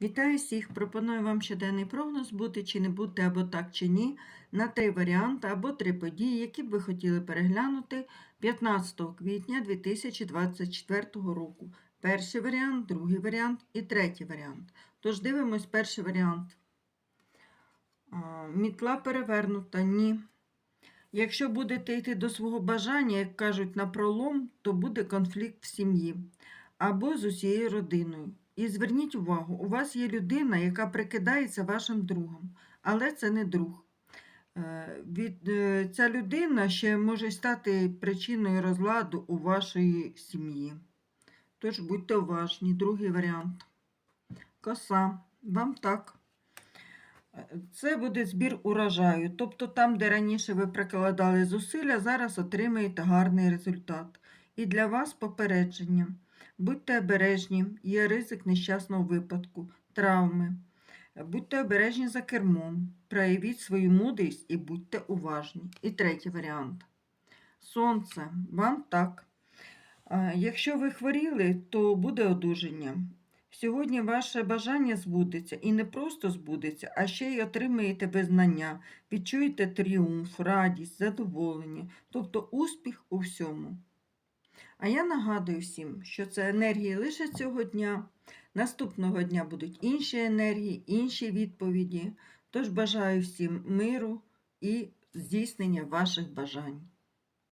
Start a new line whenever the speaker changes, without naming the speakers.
Вітаю всіх! Пропоную вам щоденний прогноз бути чи не бути або так чи ні на три варіанти або три події, які б ви хотіли переглянути 15 квітня 2024 року. Перший варіант, другий варіант і третій варіант. Тож дивимось перший варіант. Мітла перевернута, ні. Якщо будете йти до свого бажання, як кажуть, на пролом, то буде конфлікт в сім'ї або з усією родиною. І зверніть увагу, у вас є людина, яка прикидається вашим другом, але це не друг. Е, Від, е, ця людина ще може стати причиною розладу у вашої сім'ї. Тож будьте уважні. Другий варіант. Коса. Вам так. Е, Це буде збір урожаю. Тобто там, де раніше ви прикладали зусилля, зараз отримаєте гарний результат. І для вас попередження. Будьте обережні, є ризик нещасного випадку, травми. Будьте обережні за кермом, проявіть свою мудрість і будьте уважні. І третій варіант. Сонце. Вам так. Якщо ви хворіли, то буде одужання. Сьогодні ваше бажання збудеться і не просто збудеться, а ще й отримаєте визнання, відчуєте тріумф, радість, задоволення, тобто успіх у всьому. А я нагадую всім, що це енергії лише цього дня. Наступного дня будуть інші енергії, інші відповіді. Тож бажаю всім миру і здійснення ваших бажань.